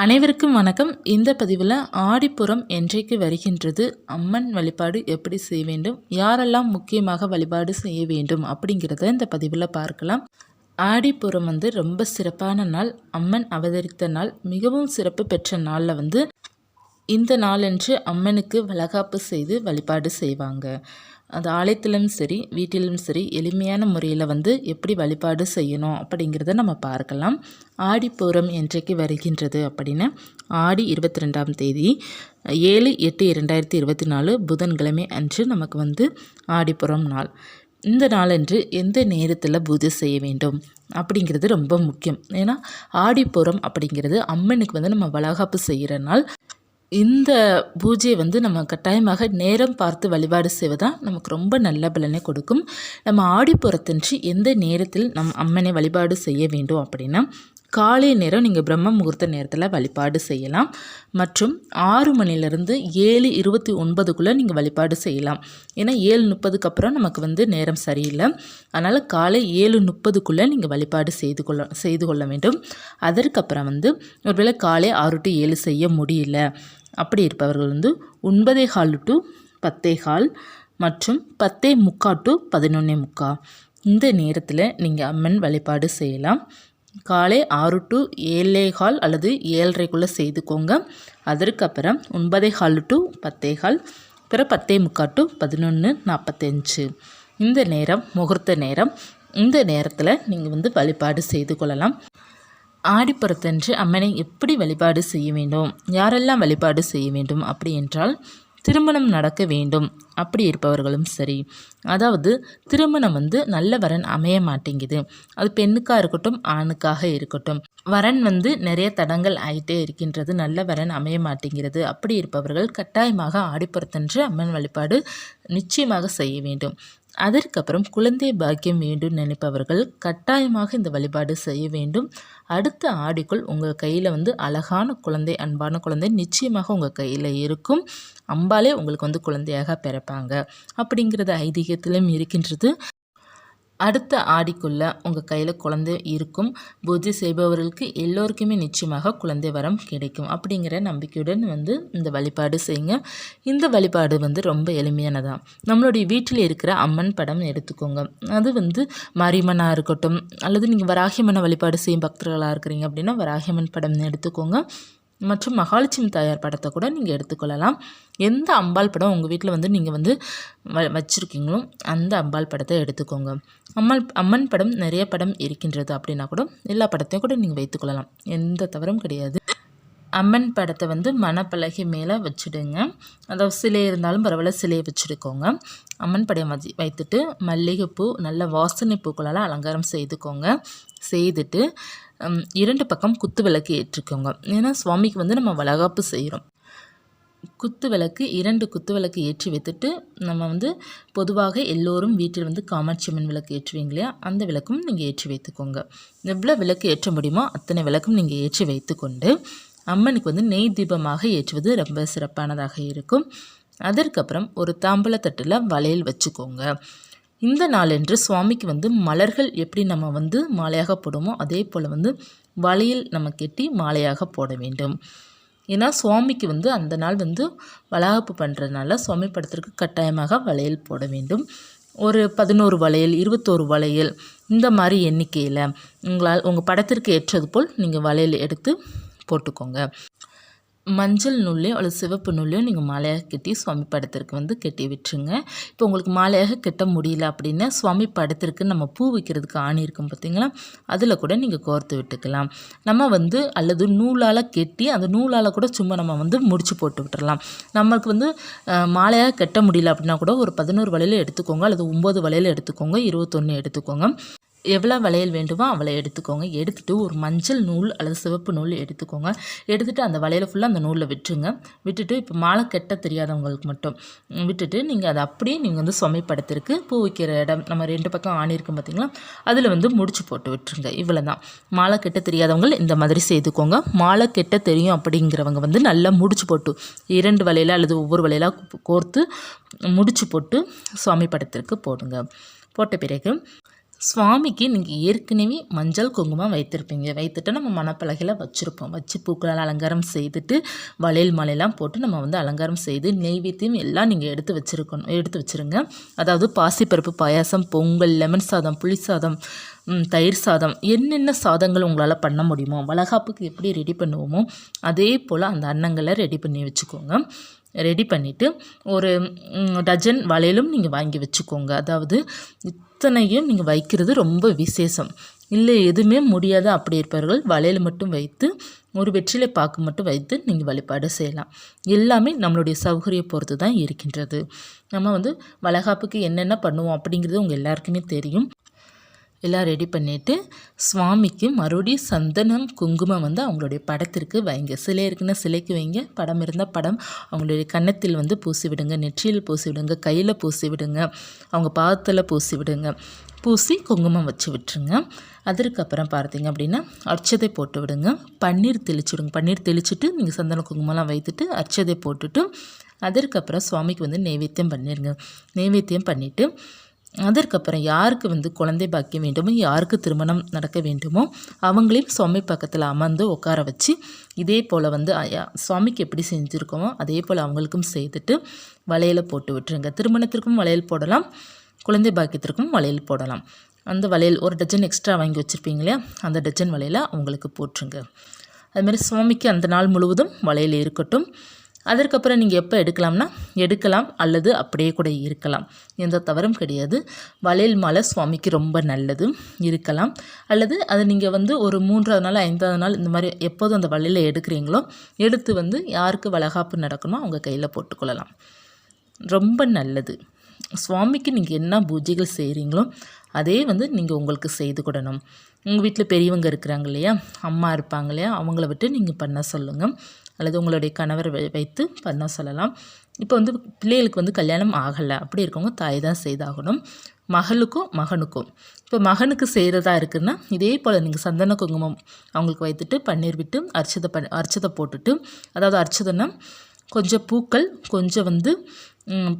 அனைவருக்கும் வணக்கம். இந்த பதிவில் ஆடிப்புறம் என்றைக்கு வருகின்றது? அம்மன் வழிபாடு எப்படி செய்ய வேண்டும்? யாரெல்லாம் முக்கியமாக வழிபாடு செய்ய வேண்டும்? அப்படிங்கிறத இந்த பதிவில் பார்க்கலாம். ஆடிப்புறம் வந்து ரொம்ப சிறப்பான நாள். அம்மன் அவதரித்த நாள். மிகவும் சிறப்பு பெற்ற நாளில் வந்து இந்த நாளன்று அம்மனுக்கு வளகாப்பு செய்து வழிபாடு செய்வாங்க. அது ஆலயத்திலும் சரி வீட்டிலும் சரி எளிமையான முறையில் வந்து எப்படி வழிபாடு செய்யணும் அப்படிங்கிறத நம்ம பார்க்கலாம். ஆடிப்பூரம் என்றைக்கு வருகின்றது அப்படின்னு ஆடி இருபத்தி ரெண்டாம் தேதி ஏழு எட்டு இரண்டாயிரத்தி இருபத்தி நாலு புதன்கிழமை அன்று நமக்கு வந்து ஆடிப்புறம் நாள். இந்த நாளன்று எந்த நேரத்தில் பூஜை செய்ய வேண்டும் அப்படிங்கிறது ரொம்ப முக்கியம். ஏன்னா ஆடிப்புறம் அப்படிங்கிறது அம்மனுக்கு வந்து நம்ம வளகாப்பு செய்கிற நாள். இந்த பூஜையை வந்து நம்ம கட்டாயமாக நேரம் பார்த்து வழிபாடு செய்வதான் நமக்கு ரொம்ப நல்ல பலனை கொடுக்கும். நம்ம ஆடிப்புறத்தன்று எந்த நேரத்தில் நம் அம்மனை வழிபாடு செய்ய வேண்டும் அப்படின்னா காலை நேரம் நீங்கள் பிரம்ம முகூர்த்த நேரத்தில் வழிபாடு செய்யலாம். மற்றும் ஆறு மணிலேருந்து ஏழு இருபத்தி ஒன்பதுக்குள்ளே நீங்கள் வழிபாடு செய்யலாம். ஏன்னா ஏழு முப்பதுக்கு அப்புறம் நமக்கு வந்து நேரம் சரியில்லை. அதனால் காலை ஏழு முப்பதுக்குள்ளே நீங்கள் வழிபாடு செய்து கொள்ள செய்து கொள்ள வேண்டும். அதற்கப்புறம் வந்து ஒருவேளை காலை ஆறு டு ஏழு செய்ய முடியல. அப்படி இருப்பவர்கள் வந்து ஒன்பதே கால் டு பத்தே கால் மற்றும் பத்தே முக்கா டு பதினொன்னே முக்கா. இந்த நேரத்தில் நீங்கள் அம்மன் வழிபாடு செய்யலாம். காலை ஆறு டு ஏழே கால் அல்லது ஏழரைக்குள்ளே செய்துக்கோங்க. அதற்கப்புறம் ஒன்பதே கால் டு பத்தே கால் பிறகு பத்தே முக்கால் டு பதினொன்று நாற்பத்தஞ்சு இந்த நேரம் முகூர்த்த நேரம். இந்த நேரத்தில் நீங்கள் வந்து வழிபாடு செய்து கொள்ளலாம். ஆடிப்புறத்தன்று அம்மனை எப்படி வழிபாடு செய்ய வேண்டும்? யாரெல்லாம் வழிபாடு செய்ய வேண்டும் அப்படி என்றால் திருமணம் நடக்க வேண்டும். அப்படி இருப்பவர்களும் சரி. அதாவது திருமணம் வந்து நல்ல வரன் அமைய மாட்டேங்குது. அது பெண்ணுக்காக இருக்கட்டும் ஆணுக்காக இருக்கட்டும். வரன் வந்து நிறைய தடங்கள் ஆகிட்டே இருக்கின்றது. நல்ல வரன் அமைய மாட்டேங்கிறது. அப்படி இருப்பவர்கள் கட்டாயமாக ஆடிப்புறத்தன்று அம்மன் வழிபாடு நிச்சயமாக செய்ய வேண்டும். அதற்கப்புறம் குழந்தை பாக்கியம் வேண்டும் நினைப்பவர்கள் கட்டாயமாக இந்த வழிபாடு செய்ய வேண்டும். அடுத்த ஆடிக்குள் உங்கள் கையில் வந்து அழகான குழந்தை அன்பான குழந்தை நிச்சயமாக உங்கள் கையில் இருக்கும். அம்பாலே உங்களுக்கு வந்து குழந்தையாக பிறப்பாங்க. அப்படிங்கிறது ஐதீகத்திலும் இருக்கின்றது. அடுத்த ஆடிக்குள்ளே உங்கள் கையில் குழந்தை இருக்கும். பூஜை செய்பவர்களுக்கு எல்லோருக்குமே நிச்சயமாக குழந்தை வரம் கிடைக்கும். அப்படிங்கிற நம்பிக்கையுடன் வந்து இந்த வழிபாடு செய்யுங்க. இந்த வழிபாடு வந்து ரொம்ப எளிமையானதான் நம்மளுடைய வீட்டில் இருக்கிற அம்மன் படம் எடுத்துக்கோங்க. அது வந்து மாரியம்மனாக இருக்கட்டும் அல்லது நீங்கள் வராகியம்மனை வழிபாடு செய்யும் பக்தர்களாக இருக்கிறீங்க அப்படின்னா வராகியம்மன் படம் எடுத்துக்கோங்க. மற்றும் மகாலட்சுமி தாயார் படத்தை கூட நீங்கள் எடுத்துக்கொள்ளலாம். எந்த அம்பாள் படம் உங்கள் வீட்டில் வந்து நீங்கள் வந்து வ வச்சுருக்கீங்களோ அந்த அம்பாள் படத்தை எடுத்துக்கோங்க. அம்மாள் அம்மன் படம் நிறைய படம் இருக்கின்றது அப்படின்னா கூட எல்லா படத்தையும் கூட நீங்கள் வைத்துக்கொள்ளலாம். எந்த தவறும் கிடையாது. அம்மன் படத்தை வந்து மணப்பலகை மேலே வச்சுடுங்க. அதாவது சிலை இருந்தாலும் பரவாயில்ல சிலையை வச்சுருக்கோங்க அம்மன் படம் வச்சு வைத்துட்டு மல்லிகைப்பூ நல்ல வாசனை பூக்களால் அலங்காரம் செய்துக்கோங்க. செய்துட்டு இரண்டு பக்கம் குத்து விளக்கு ஏற்றிக்கோங்க. ஏன்னா சுவாமிக்கு வந்து நம்ம வளகாப்பு செய்கிறோம் குத்து விளக்கு இரண்டு குத்து விளக்கு ஏற்றி வைத்துட்டு நம்ம வந்து பொதுவாக எல்லோரும் வீட்டில் வந்து காமாட்சி அம்மன் விளக்கு ஏற்றுவீங்க இல்லையா? அந்த விளக்கும் நீங்கள் ஏற்றி வைத்துக்கோங்க. எவ்வளோ விளக்கு ஏற்ற முடியுமோ அத்தனை விளக்கும் நீங்கள் ஏற்றி வைத்துக்கொண்டு அம்மனுக்கு வந்து நெய் தீபமாக ஏற்றுவது ரொம்ப சிறப்பானதாக இருக்கும். அதற்கப்புறம் ஒரு தாம்பலத்தட்டில் வளையல் வச்சுக்கோங்க. இந்த நாளன்று சுவாமிக்கு வந்து மலர்கள் எப்படி நம்ம வந்து மாலையாக போடுமோ அதே போல் வந்து வளையல் நம்ம கெட்டி மாலையாக போட வேண்டும். ஏன்னா சுவாமிக்கு வந்து அந்த நாள் வந்து வளாகப்பு பண்ணுறதுனால சுவாமி படத்திற்கு கட்டாயமாக வளையல் போட வேண்டும். ஒரு பதினோரு வளையல் இருபத்தோரு வளையல் இந்த மாதிரி எண்ணிக்கையில் உங்களால் உங்கள் படத்திற்கு ஏற்றது போல் நீங்கள் வளையல் எடுத்து போட்டுக்கோங்க. மஞ்சள் நூல்லையோ அல்லது சிவப்பு நூல்லையோ நீங்கள் மாலையாக கட்டி சுவாமி படத்திற்கு வந்து கட்டி விட்டுருங்க. இப்போ உங்களுக்கு மாலையாக கட்ட முடியல அப்படின்னா சுவாமி படத்திற்கு நம்ம பூ வைக்கிறதுக்கு ஆணி இருக்கும் பார்த்தீங்களா? அதில் கூட நீங்கள் கோர்த்து விட்டுக்கலாம். நம்ம வந்து அல்லது நூலால் கட்டி அந்த நூலால் கூட சும்மா நம்ம வந்து முடிச்சு போட்டு விட்டுறலாம். நம்மளுக்கு வந்து மாலையாக கட்ட முடியல அப்படின்னா கூட ஒரு பதினோரு வலையில் எடுத்துக்கோங்க. அல்லது ஒம்பது வலையில் எடுத்துக்கோங்க. இருபத்தொன்று எடுத்துக்கோங்க. எவ்வளோ வளையல் வேண்டுமோ அவளை எடுத்துக்கோங்க. எடுத்துகிட்டு ஒரு மஞ்சள் நூல் அல்லது சிவப்பு நூல் எடுத்துக்கோங்க. எடுத்துகிட்டு அந்த வளையலை ஃபுல்லாக அந்த நூலில் விட்டுருங்க. விட்டுட்டு இப்போ மாலை கெட்ட தெரியாதவங்களுக்கு மட்டும் விட்டுட்டு நீங்கள் அதை அப்படியே நீங்கள் வந்து சுமைப்படுத்திருக்கு பூ வைக்கிற இடம் நம்ம ரெண்டு பக்கம் ஆணியிருக்கும் பார்த்தீங்களா அதில் வந்து முடிச்சு போட்டு விட்டுருங்க. இவ்வளோ தான் மாலை கெட்ட தெரியாதவங்க இந்த மாதிரி செய்துக்கோங்க. மாலை கெட்ட தெரியும் அப்படிங்கிறவங்க வந்து நல்லா முடிச்சு போட்டு இரண்டு வலையில் அல்லது ஒவ்வொரு வலையிலாக கோர்த்து முடிச்சு போட்டு சுவாமி படத்திற்கு போடுங்க. போட்ட பிறகு சுவாமிக்கு நீங்கள் ஏற்கனவே மஞ்சள் குங்குமம் வைத்திருப்பீங்க. வைத்துட்டு நம்ம மணப்பலகையில் வச்சுருப்போம். வச்சு பூக்களால் அலங்காரம் செய்துட்டு வளையல் மலையெல்லாம் போட்டு நம்ம வந்து அலங்காரம் செய்து நெய்வேத்தியம் எல்லாம் நீங்கள் எடுத்து வச்சுருக்கணும். எடுத்து வச்சுருங்க. அதாவது பாசிப்பருப்பு பாயாசம் பொங்கல் லெமன் சாதம் புளி சாதம் தயிர் சாதம் என்னென்ன சாதங்கள் உங்களால் பண்ண முடியுமோ வளகாப்புக்கு எப்படி ரெடி பண்ணுவோமோ அதே போல் அந்த அன்னங்களை ரெடி பண்ணி வச்சுக்கோங்க. ரெடி பண்ணிவிட்டு ஒரு டஜன் வளையலும் நீங்கள் வாங்கி வச்சுக்கோங்க. அதாவது இத்தனையும் நீங்கள் வைக்கிறது ரொம்ப விசேஷம். இல்லை எதுவுமே முடியாத அப்படி இருப்பவர்கள் வளையல் மட்டும் வைத்து ஒரு வெற்றிலை பாக்கு மட்டும் வைத்து நீங்கள் வழிபாடு செய்யலாம். எல்லாமே நம்மளுடைய சௌகரிய பொறுத்து தான் இருக்கின்றது. நம்ம வந்து வளகாப்புக்கு என்னென்ன பண்ணுவோம் அப்படிங்கிறது உங்கள் எல்லாருக்குமே தெரியும். எல்லாம் ரெடி பண்ணிவிட்டு சுவாமிக்கு மறுபடியும் சந்தனம் குங்குமம் வந்து அவங்களுடைய படத்திற்கு வைங்க. சிலை இருக்குன்னா சிலைக்கு வைங்க. படம் இருந்தால் படம். அவங்களுடைய கன்னத்தில் வந்து பூசி விடுங்க நெற்றியில் பூசி விடுங்க கையில் பூசி விடுங்க அவங்க பாதத்தில் பூசி விடுங்க பூசி குங்குமம் வச்சு விட்டுருங்க. அதற்கப்புறம் பார்த்தீங்க அப்படின்னா அர்ச்சதை போட்டு விடுங்க. பன்னீர் தெளிச்சு விடுங்க பன்னீர் தெளிச்சுட்டு நீங்கள் சந்தன குங்குமம்லாம் வைத்துட்டு அர்ச்சதை போட்டுட்டு அதற்கப்புறம் சுவாமிக்கு வந்து நைவேத்தியம் பண்ணிடுங்க நைவேத்தியம் பண்ணிவிட்டு அதற்கப்புறம் யாருக்கு வந்து குழந்தை பாக்கியம் வேண்டுமோ யாருக்கு திருமணம் நடக்க வேண்டுமோ அவங்களையும் சுவாமி பக்கத்தில் அமர்ந்து உட்கார வச்சு இதே போல் வந்து ஐயா, சுவாமிக்கு எப்படி செஞ்சுருக்கோமோ அதே போல் அவங்களுக்கும் செய்துட்டு வளையலை போட்டு விட்டுருங்க. திருமணத்திற்கும் வளையல் போடலாம் குழந்தை பாக்கியத்திற்கும் வளையல் போடலாம். அந்த வளையல் ஒரு டஜன் எக்ஸ்ட்ரா வாங்கி வச்சுருப்பீங்க இல்லையா அந்த டஜன் வளையலை அவங்களுக்கு போட்டுருங்க. அதுமாதிரி சுவாமிக்கு அந்த நாள் முழுவதும் வளையல் இருக்கட்டும். அதற்கப்புறம் நீங்கள் எப்போ எடுக்கலாம்னா எடுக்கலாம் அல்லது அப்படியே கூட இருக்கலாம். எந்த தவறும் கிடையாது. வளையல் மாலை சுவாமிக்கு ரொம்ப நல்லது. இருக்கலாம். அல்லது அதை நீங்கள் வந்து ஒரு மூன்றாவது நாள் ஐந்தாவது நாள் இந்த மாதிரி எப்போதும் அந்த வளையலை எடுக்கிறீங்களோ எடுத்து வந்து யாருக்கு வளகாப்பு நடக்கணுமோ அவங்க கையில் போட்டுக்கொள்ளலாம். ரொம்ப நல்லது. சுவாமிக்கு நீங்கள் என்ன பூஜைகள் செய்கிறீங்களோ அதே வந்து நீங்கள் உங்களுக்கு செய்து கொடணும் உங்கள் வீட்டில் பெரியவங்க இருக்கிறாங்க இல்லையா? அம்மா இருப்பாங்க இல்லையா? அவங்கள விட்டு நீங்கள் பண்ண சொல்லுங்கள் அல்லது உங்களுடைய கணவர் வை- வைத்து பண்ண சொல்லலாம். இப்போ வந்து பிள்ளைகளுக்கு வந்து கல்யாணம் ஆகலை. அப்படி இருக்கவங்க தாய் தான் செய்தாகணும். மகளுக்கும் மகனுக்கும். இப்போ மகனுக்கு செய்கிறதா இருக்குன்னா இதே போல் நீங்கள் சந்தன குங்குமம் அவங்களுக்கு வைத்துட்டு பன்னீர் விட்டு அர்ச்சதை பண் அர்ச்சதை போட்டுட்டு அதாவது அர்ச்சதைன்னா கொஞ்சம் பூக்கள் கொஞ்சம் வந்து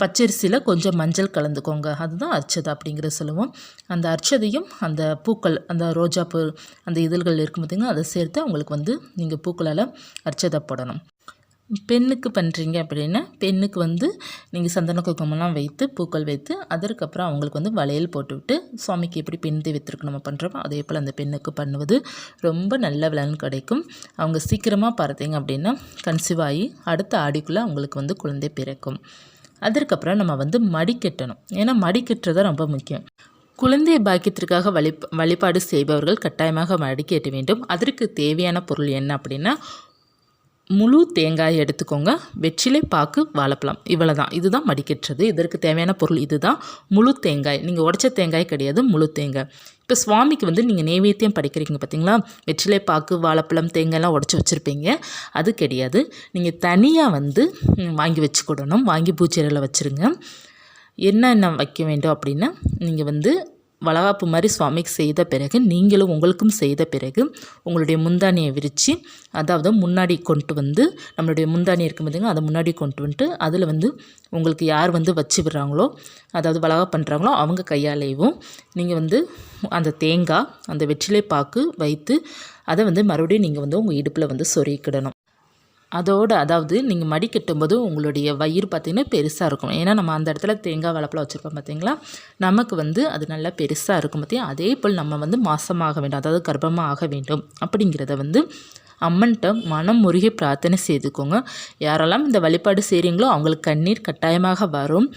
பச்சரிசியில் கொஞ்சம் மஞ்சள் கலந்துக்கோங்க. அதுதான் அர்ச்சதை அப்படிங்கிற சொல்லுவோம். அந்த அர்ச்சதையும் அந்த பூக்கள் அந்த ரோஜாப்பூ அந்த இதழ்கள் இருக்கும் பார்த்திங்கன்னா அதை சேர்த்து அவங்களுக்கு வந்து நீங்கள் பூக்களால் அர்ச்சதை போடணும். பெண்ணுக்கு பண்ணுறீங்க அப்படின்னா பெண்ணுக்கு வந்து நீங்கள் சந்தன குங்குமம்லாம் வைத்து பூக்கள் வைத்து அதற்கப்புறம் அவங்களுக்கு வந்து வளையல் போட்டுவிட்டு சுவாமிக்கு எப்படி பெண் தெய்வத்திற்கு நம்ம பண்ணுறோமோ அதே போல் அந்த பெண்ணுக்கு பண்ணுவது ரொம்ப நல்ல விலன் கிடைக்கும். அவங்க சீக்கிரமாக பார்த்தீங்க அப்படின்னா கன்சீவ் ஆகி அடுத்த ஆடிக்குள்ளே அவங்களுக்கு வந்து குழந்தை பிறக்கும். அதற்கப்புறம் நம்ம வந்து மடிக்கட்டணும் ஏன்னா மடி கட்டுறது ரொம்ப முக்கியம். குழந்தை பாக்கியத்திற்காக வழி வழிபாடு செய்பவர்கள் கட்டாயமாக மடி வேண்டும். அதற்கு தேவையான பொருள் என்ன அப்படின்னா முழு தேங்காய் எடுத்துக்கோங்க. வெற்றிலை பாக்கு வாழைப்பழம். இவ்வளோ தான் இதுதான் மடிக்கட்டுறது இதற்கு தேவையான பொருள் இதுதான். முழு தேங்காய். நீங்கள் உடைச்ச தேங்காய் கிடையாது. முழு தேங்காய். இப்போ சுவாமிக்கு வந்து நீங்கள் நெய்வேத்தியம் படைக்கிறீங்க பார்த்தீங்களா? வெற்றிலை பாக்கு வாழைப்பழம் தேங்காய்லாம் உடச்சி வச்சுருப்பீங்க. அது கிடையாது. நீங்கள் தனியாக வந்து வாங்கி வச்சுக்கிடணும் வாங்கி பூச்செடியில் வச்சுருங்க. என்னென்ன வைக்க வேண்டும் அப்படின்னா நீங்கள் வந்து வளகாப்பு மாதிரி சுவாமிக்கு செய்த பிறகு நீங்களும் உங்களுக்கும் செய்த பிறகு உங்களுடைய முந்தானியை விரித்து அதாவது முன்னாடி கொண்டு வந்து நம்மளுடைய முந்தானி இருக்கும் பார்த்தீங்கன்னா அதை முன்னாடி கொண்டு வந்துட்டு அதில் வந்து உங்களுக்கு யார் வந்து வச்சு விடுறாங்களோ அதாவது வளகா பண்ணுறாங்களோ அவங்க கையாலேயும் நீங்கள் வந்து அந்த தேங்காய் அந்த வெற்றிலை பாக்கு வைத்து அதை வந்து மறுபடியும் நீங்கள் வந்து உங்கள் இடுப்பில் வந்து சொருகிக்கிடணும். அதோடு அதாவது நீங்கள் மடி கட்டும்போது உங்களுடைய வயிறு பார்த்திங்கன்னா பெருசாக இருக்கும். ஏன்னா நம்ம அந்த இடத்துல தேங்காய் வளப்பில் வச்சுருப்போம் பார்த்திங்களா நமக்கு வந்து அது நல்லா பெருசாக இருக்கும் பார்த்தியா அதே போல் நம்ம வந்து மாசமாக வேண்டும். அதாவது கர்ப்பமாக ஆக வேண்டும். அப்படிங்கிறத வந்து அம்மன்கிட்ட மனம் முருகி பிரார்த்தனை செய்துக்கோங்க. யாரெல்லாம் இந்த வழிபாடு செய்கிறீங்களோ அவங்களுக்கு கண்ணீர் கட்டாயமாக வரும்.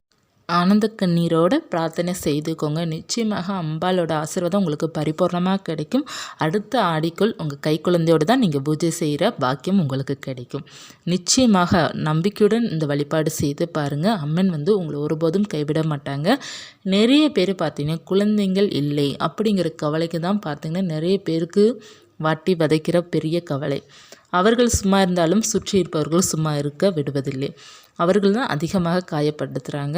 ஆனந்த கண்ணீரோட பிரார்த்தனை செய்துக்கோங்க. நிச்சயமாக அம்பாலோட ஆசீர்வாதம் உங்களுக்கு பரிபூர்ணமாக கிடைக்கும். அடுத்த ஆடிக்குள் உங்கள் கை குழந்தையோடு தான் நீங்கள் பூஜை செய்கிற பாக்கியம் உங்களுக்கு கிடைக்கும். நிச்சயமாக நம்பிக்கையுடன் இந்த வழிபாடு செய்து பாருங்கள் அம்மன் வந்து உங்களை ஒருபோதும் கைவிட மாட்டாங்க. நிறைய பேர் பார்த்தீங்கன்னா குழந்தைங்கள் இல்லை அப்படிங்கிற கவலைக்கு தான் பார்த்திங்கன்னா நிறைய பேருக்கு வாட்டி வதைக்கிற பெரிய கவலை. அவர்கள் சும்மா இருந்தாலும் சுற்றி இருப்பவர்கள் சும்மா இருக்க விடுவதில்லை. அவர்கள் தான் அதிகமாக காயப்படுத்துகிறாங்க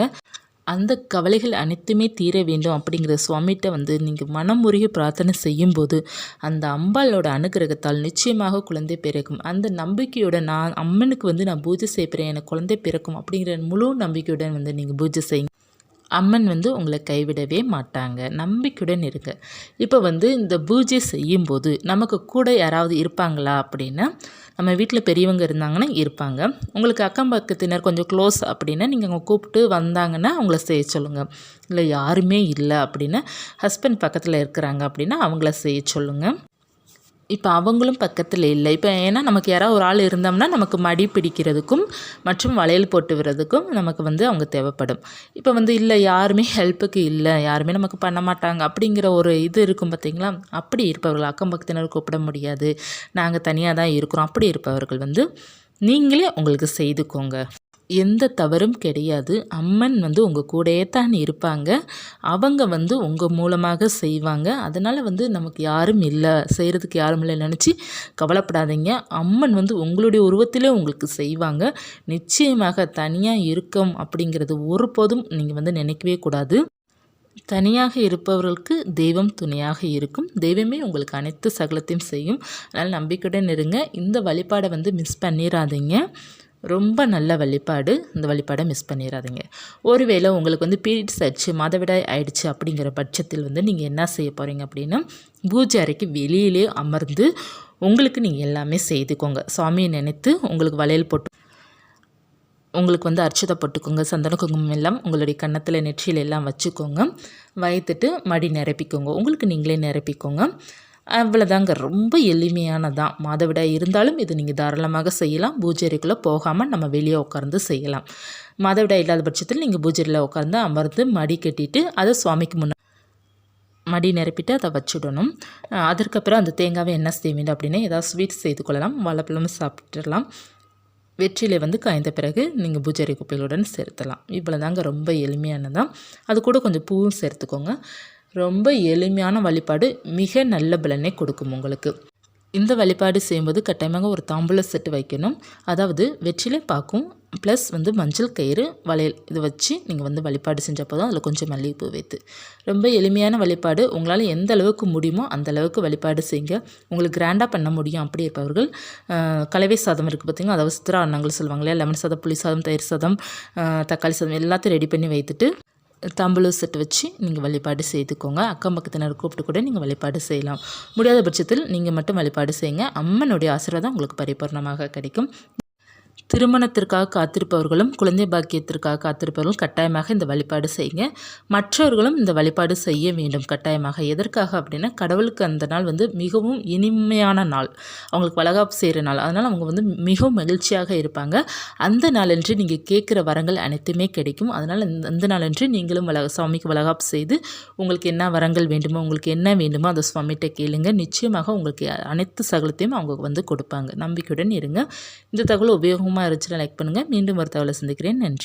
அந்த கவலைகள் அனைத்துமே தீர வேண்டும் அப்படிங்கிற சுவாமிகிட்ட வந்து நீங்கள் மனமுருகி பிரார்த்தனை செய்யும்போது அந்த அம்பாளோட அனுகிரகத்தால் நிச்சயமாக குழந்தை பிறக்கும். அந்த நம்பிக்கையோட நான் அம்மனுக்கு வந்து நான் பூஜை செய்கிறேன் எனக்கு குழந்தை பிறக்கும் அப்படிங்கிற முழு நம்பிக்கையுடன் வந்து நீங்கள் பூஜை செய்யுங்க. அம்மன் வந்து உங்களை கைவிடவே மாட்டாங்க. நம்பிக்கையுடன் இருங்க. இப்போ வந்து இந்த பூஜை செய்யும்போது நமக்கு கூட யாராவது இருப்பாங்களா அப்படின்னா நம்ம வீட்டில் பெரியவங்க இருந்தாங்கன்னா இருப்பாங்க. உங்களுக்கு அக்கம் பக்கத்தினர் கொஞ்சம் க்ளோஸ் அப்படின்னா நீங்கள் அவங்க கூப்பிட்டு வந்தாங்கன்னா அவங்கள செய்ய சொல்லுங்கள் இல்லை யாருமே இல்லை அப்படின்னா ஹஸ்பண்ட் பக்கத்தில் இருக்கிறாங்க அப்படின்னா அவங்கள செய்ய சொல்லுங்கள் இப்போ அவங்களும் பக்கத்தில் இல்லை. இப்போ ஏன்னா நமக்கு யாராவது ஒரு ஆள் இருந்தோம்னா நமக்கு மடி பிடிக்கிறதுக்கும் மற்றும் வளையல் போட்டு விடுறதுக்கும் நமக்கு வந்து அவங்க தேவைப்படும். இப்போ வந்து இல்லை யாருமே ஹெல்ப்புக்கு இல்லை யாருமே நமக்கு பண்ண மாட்டாங்க அப்படிங்கிற ஒரு இது இருக்கும் பார்த்தீங்களா அப்படி இருப்பவர்கள் அக்கம் பக்கத்தினர் கூப்பிட முடியாது. நாங்கள் தனியாக தான் இருக்கிறோம். அப்படி இருப்பவர்கள் வந்து நீங்களே உங்களுக்கு செய்துக்கோங்க. எந்த தவறும் கிடையாது. அம்மன் வந்து உங்கள் கூடயே தான் இருப்பாங்க. அவங்க வந்து உங்கள் மூலமாக செய்வாங்க. அதனால் வந்து நமக்கு யாரும் இல்லை. செய்கிறதுக்கு யாரும் இல்லை நினச்சி கவலைப்படாதீங்க. அம்மன் வந்து உங்களுடைய உருவத்திலே உங்களுக்கு செய்வாங்க. நிச்சயமாக தனியாக இருக்கும் அப்படிங்கிறது ஒருபோதும் நீங்கள் வந்து நினைக்கவே கூடாது. தனியாக இருப்பவர்களுக்கு தெய்வம் துணையாக இருக்கும். தெய்வமே உங்களுக்கு அனைத்து சகலத்தையும் செய்யும். அதனால் நம்பிக்கையுடன் இருங்க. இந்த வழிபாடை வந்து மிஸ் பண்ணிடாதீங்க ரொம்ப நல்ல வழிபாடு இந்த வழிபாடை மிஸ் பண்ணிடாதீங்க ஒருவேளை உங்களுக்கு வந்து பீரியட்ஸ் ஆச்சு மதவிடாய் ஆயிடுச்சு அப்படிங்கிற பட்சத்தில் வந்து நீங்கள் என்ன செய்ய போகிறீங்க அப்படின்னா பூஜை அறைக்கு வெளியிலே அமர்ந்து உங்களுக்கு நீங்கள் எல்லாமே செய்துக்கோங்க. சாமியை நினைத்து உங்களுக்கு வளையல் போட்டு உங்களுக்கு வந்து அர்ச்சதை போட்டுக்கோங்க. சந்தன குங்குமம் எல்லாம் உங்களுடைய கன்னத்தில் நெற்றியில் எல்லாம் வச்சுக்கோங்க. வைத்துட்டு மடி நிரப்பிக்கோங்க. உங்களுக்கு நீங்களே நிரப்பிக்கோங்க. அவ்வளோதாங்க ரொம்ப எளிமையானதான் மாதவிடாய் இருந்தாலும் இது நீங்கள் தாராளமாக செய்யலாம். பூஜைக்குள்ளே போகாமல் நம்ம வெளியே உட்காந்து செய்யலாம். மாதவிடாய் இல்லாத பட்சத்தில் நீங்கள் பூஜையில் உட்காந்து அமர்ந்து மடி கட்டிட்டு அதை சுவாமிக்கு முன்னாடி மடி நிரப்பிட்டு அதை வச்சுடணும். அதற்கப்புறம் அந்த தேங்காவை என்ன செய்ய வேண்டும் அப்படின்னா ஏதாவது ஸ்வீட் செய்து கொள்ளலாம். வாழைப்பழம் சாப்பிட்டுடலாம் வெற்றிலை வந்து காய்ந்த பிறகு நீங்கள் பூஜை குப்பைகளுடன் சேர்த்தலாம் இவ்வளோ தாங்க ரொம்ப எளிமையானதான் அது கூட கொஞ்சம் பூவும் சேர்த்துக்கோங்க. ரொம்ப எளிமையான வழிபாடு மிக நல்ல பலனை கொடுக்கும் உங்களுக்கு. இந்த வழிபாடு செய்யும்போது கட்டாயமாக ஒரு தாம்பூல செட்டு வைக்கணும். அதாவது வெற்றிலை பார்க்கும் ப்ளஸ் வந்து மஞ்சள் கயிறு வளையல் இது வச்சு நீங்கள் வந்து வழிபாடு செஞ்சப்போ தான் அதில் கொஞ்சம் மல்லிகைப்பூ வைத்து. ரொம்ப எளிமையான வழிபாடு. உங்களால் எந்த அளவுக்கு முடியுமோ அந்த அளவுக்கு வழிபாடு செய்யுங்க. உங்களுக்கு கிராண்டாக பண்ண முடியும் அப்படி இருப்பவர்கள். கலவை சாதம் இருக்குது பார்த்திங்கன்னா அதாவது சித்திரா அன்னங்கள் சொல்லுவாங்க இல்லையா? லெமன் சாதம் புளி சாதம் தயிர் சாதம் தக்காளி சாதம் எல்லாத்தையும் ரெடி பண்ணி வைத்துட்டு தம்பளூர் செட்டு வச்சு நீங்கள் வழிபாடு செய்துக்கோங்க. அக்கம் பக்கத்தினர் கூப்பிட்டு கூட நீங்கள் வழிபாடு செய்யலாம். முடியாத பட்சத்தில் நீங்கள் மட்டும் வழிபாடு செய்யுங்க. அம்மனுடைய ஆசீர்வாதம் உங்களுக்கு பரிபூர்ணமாக கிடைக்கும். திருமணத்திற்காக காத்திருப்பவர்களும் குழந்தை பாக்கியத்திற்காக காத்திருப்பவர்களும் கட்டாயமாக இந்த வழிபாடு செய்யுங்க. மற்றவர்களும் இந்த வழிபாடு செய்ய வேண்டும். கட்டாயமாக. எதற்காக அப்படின்னா கடவுளுக்கு அந்த நாள் வந்து மிகவும் இனிமையான நாள். அவங்களுக்கு வளகாப்பு செய்கிற நாள். அதனால் அவங்க வந்து மிகவும் மகிழ்ச்சியாக இருப்பாங்க. அந்த நாளன்று நீங்கள் கேட்குற வரங்கள் அனைத்துமே கிடைக்கும். அதனால் அந்த நாளன்று நீங்களும் வள சுவாமிக்கு வளகாப்பு செய்து உங்களுக்கு என்ன வரங்கள் வேண்டுமோ உங்களுக்கு என்ன வேண்டுமோ அதை சுவாமிகிட்ட கேளுங்க. நிச்சயமாக உங்களுக்கு அனைத்து சகலத்தையும் அவங்க வந்து கொடுப்பாங்க. நம்பிக்கையுடன் இருங்க. இந்த தகவல் உபயோகமாக இருந்துச்சுன்னா லைக் பண்ணுங்கள் மீண்டும் ஒரு தகவலை சந்திக்கிறேன். நன்றி.